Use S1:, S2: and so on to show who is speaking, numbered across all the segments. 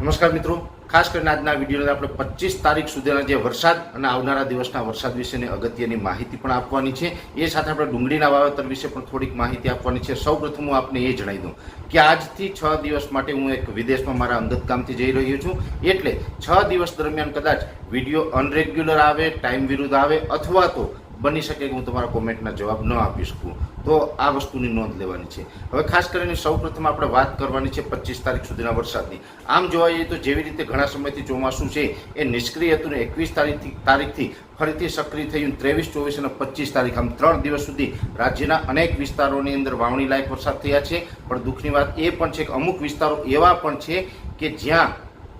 S1: નમસ્કાર મિત્રો. ખાસ કરીને આજના વિડીયોને આપણે પચીસ તારીખ સુધીના જે વરસાદ અને આવનારા દિવસના વરસાદ વિશેની અગત્યની માહિતી પણ આપવાની છે. એ સાથે આપણે ડુંગળીના વાવેતર વિશે પણ થોડીક માહિતી આપવાની છે. સૌ પ્રથમ હું આપને એ જણાવી દઉં કે આજથી છ દિવસ માટે હું એક વિદેશમાં મારા અંગત કામથી જઈ રહ્યો છું. એટલે છ દિવસ દરમિયાન કદાચ વીડિયો અનરેગ્યુલર આવે, ટાઈમ વિરુદ્ધ આવે, અથવા તો બની શકે કે હું તમારા કોમેન્ટના જવાબ ન આપી શકું? તો આ વસ્તુની નોંધ લેવાની છે. હવે ખાસ કરીને સૌ પ્રથમ આપણે વાત કરવાની છે પચીસ તારીખ સુધીના વરસાદની. આમ જોવા જઈએ તો જેવી રીતે ઘણા સમયથી ચોમાસું છે, એ નિષ્ક્રિય હતું ને એકવીસ તારીખથી તારીખથી ફરીથી સક્રિય થયું, ત્રેવીસ, ચોવીસ અને પચીસ તારીખ. આમ ત્રણ દિવસ સુધી રાજ્યના અનેક વિસ્તારોની અંદર વાવણી લાયક વરસાદ થયા છે. પણ દુઃખની વાત એ પણ છે કે અમુક વિસ્તારો એવા પણ છે કે જ્યાં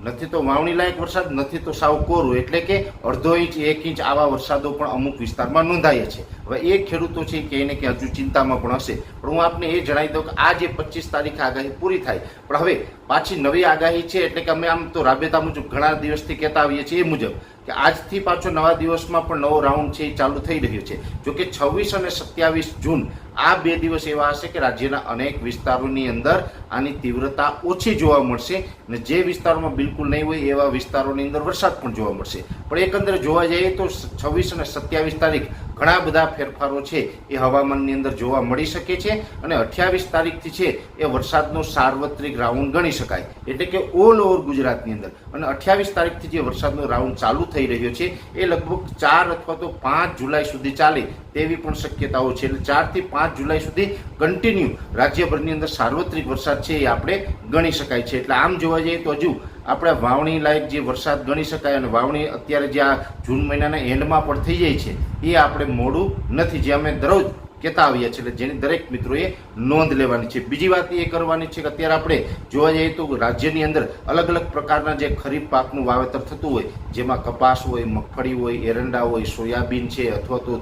S1: નથી તો વાવણી લાયક વરસાદ, નથી તો સાવ કોરું. એટલે કે અડધો ઇંચ, એક ઇંચ આવા વરસાદો પણ અમુક વિસ્તારમાં નોંધાય છે. હવે એ ખેડૂતો છે કે એને કે હજુ ચિંતામાં પણ હશે. પણ હું આપને એ જણાવી દઉં કે આ જે પચીસ તારીખે આગાહી પૂરી થાય. પણ હવે પાછી નવી આગાહી છે, એટલે કે અમે આમ તો રાબેતા મુજબ ઘણા દિવસથી કહેતા આવીએ છીએ એ મુજબ. કે આજથી પાછો નવા દિવસમાં પણ નવો રાઉન્ડ છે એ ચાલુ થઈ રહ્યો છે. જો કે છવ્વીસ અને સત્યાવીસ જૂન આ બે દિવસ એવા હશે કે રાજ્યના અનેક વિસ્તારોની અંદર આની તીવ્રતા ઓછી જોવા મળશે અને જે વિસ્તારોમાં બિલકુલ નહીં હોય એવા વિસ્તારોની અંદર વરસાદ પણ જોવા મળશે. પણ એકંદરે જોવા જઈએ તો છવ્વીસ અને સત્યાવીસ તારીખ ઘણા બધા ફેરફારો છે એ હવામાનની અંદર જોવા મળી શકે છે અને અઠ્યાવીસ તારીખથી છે એ વરસાદનો સાર્વત્રિક રાઉન્ડ ગણી શકાય. એટલે કે ઓલ ઓવર ગુજરાતની અંદર. અને અઠ્યાવીસ તારીખથી જે વરસાદનો રાઉન્ડ ચાલુ થઈ રહ્યો છે, એ લગભગ ચાર અથવા તો પાંચ જુલાઈ સુધી ચાલે તેવી પણ શક્યતાઓ છે. એટલે ચારથી પાંચ જુલાઈ સુધી કન્ટિન્યુ રાજ્યભરની અંદર સાર્વત્રિક વરસાદ છે એ આપણે ગણી શકાય છે. એટલે આમ જોવા જઈએ તો હજુ આપણે વાવણી લાયક જે વરસાદ ગણી શકાય અને વાવણી અત્યારે જે આ જૂન મહિનાના એન્ડમાં પણ થઈ જાય છે, એ આપણે મોડું નથી, જે અમે દરરોજ કહેતા આવ્યા છે એટલે જેની દરેક મિત્રોએ નોંધ લેવાની છે. બીજી વાત એ કરવાની છે કે અત્યારે આપણે જોવા જઈએ તો રાજ્યની અંદર અલગ અલગ પ્રકારના જે ખરીફ પાકનું વાવેતર થતું હોય, જેમાં કપાસ હોય, મગફળી હોય, એરંડા હોય, સોયાબીન છે, અથવા તો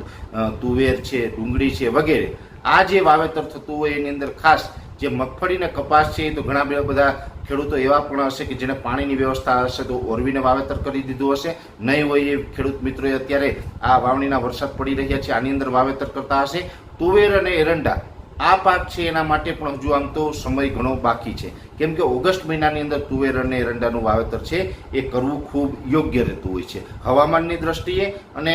S1: તુવેર છે, ડુંગળી છે વગેરે. આ જે વાવેતર થતું હોય એની અંદર ખાસ જે મગફળી ને કપાસ છે તો ઘણા બધા બધા ખેડૂતો એવા પણ હશે કે જેને પાણીની વ્યવસ્થા હશે તો ઓરવીને વાવેતર કરી દીધું હશે. નહીં હોય એ ખેડૂત મિત્રોએ અત્યારે આ વાવણીના વરસાદ પડી રહ્યા છે, આની અંદર વાવેતર કરતા હશે. તુવેર અને એરંડા, આ પાક છે એના માટે પણ હજુ આમ તો સમય ઘણો બાકી છે. કેમ કે ઓગસ્ટ મહિનાની અંદર તુવેર અને એરંડાનું વાવેતર છે, એ કરવું ખૂબ યોગ્ય રહેતું હોય છે. હવામાનની દ્રષ્ટિએ અને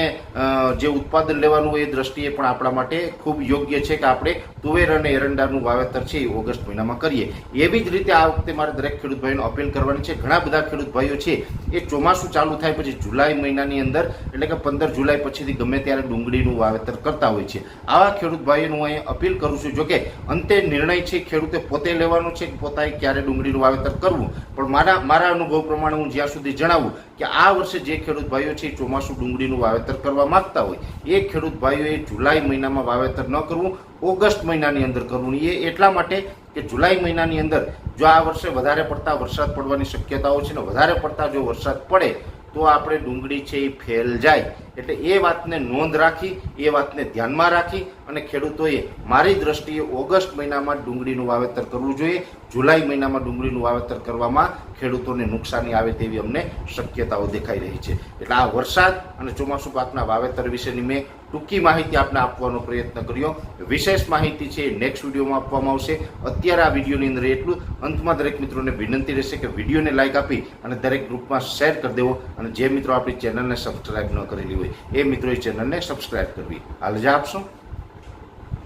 S1: જે ઉત્પાદન લેવાનું હોય એ દ્રષ્ટિએ પણ આપણા માટે ખૂબ યોગ્ય છે કે આપણે તુવેર અને એરંડાનું વાવેતર છે એ ઓગસ્ટ મહિનામાં કરીએ. એવી જ રીતે આ વખતે મારે દરેક ખેડૂત ભાઈઓને અપીલ કરવાની છે. ઘણા બધા ખેડૂત ભાઈઓ છે, એ ચોમાસું ચાલુ થાય પછી જુલાઈ મહિનાની અંદર, એટલે કે પંદર જુલાઈ પછીથી ગમે ત્યારે ડુંગળીનું વાવેતર કરતા હોય છે. આવા ખેડૂત ભાઈઓનું હું અહીં અપીલ કરું છું જોકે અંતે નિર્ણય છે ખેડૂતે પોતે લેવાનો છે કે પોતાએ ક્યારે ડુંગળીનું વાવેતર કરવું. પણ મારા મારા અનુભવ પ્રમાણે હું જ્યાં સુધી જણાવું કે આ વર્ષે જે ખેડૂત ભાઈઓ છે ચોમાસું ડુંગળીનું વાવેતર કરવા માંગતા હોય, એ ખેડૂત ભાઈઓએ જુલાઈ મહિનામાં વાવેતર ન કરવું, ઓગસ્ટ મહિનાની અંદર કરવું. એ એટલા માટે કે જુલાઈ મહિનાની અંદર જો આ વર્ષે વધારે પડતા વરસાદ પડવાની શક્યતાઓ છે ને વધારે પડતા જો વરસાદ પડે, તો આપણે ડુંગળી છે એ ફેલ જાય. એટલે એ વાતને નોંધ રાખી, એ વાતને ધ્યાનમાં રાખી અને ખેડૂતોએ મારી દ્રષ્ટિએ ઓગસ્ટ મહિનામાં ડુંગળીનું વાવેતર કરવું જોઈએ, જુલાઈ મહિનામાં ડુંગળીનું વાવેતર કરવામાં ખેડૂતોને નુકસાની આવે તેવી અમને શક્યતાઓ દેખાઈ રહી છે. એટલે આ વરસાદ અને ચોમાસુ પાકના વાવેતર વિશેની મેં ટૂંકી માહિતી આપને આપવાનો પ્રયત્ન કર્યો. વિશેષ માહિતી છે એ નેક્સ્ટ વિડીયોમાં આપવામાં આવશે. અત્યારે આ વિડીયોની અંદર એટલું. અંતમાં દરેક મિત્રોને વિનંતી રહેશે કે વિડીયોને લાઇક આપી અને દરેક ગ્રુપમાં શેર કરી દેવો અને જે મિત્રો આપણી ચેનલને સબસ્ક્રાઈબ ન કરેલી હોય એ મિત્રોએ ચેનલને સબસ્ક્રાઇબ કરવી. હાલ રજા આપશો.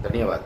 S1: ધન્યવાદ.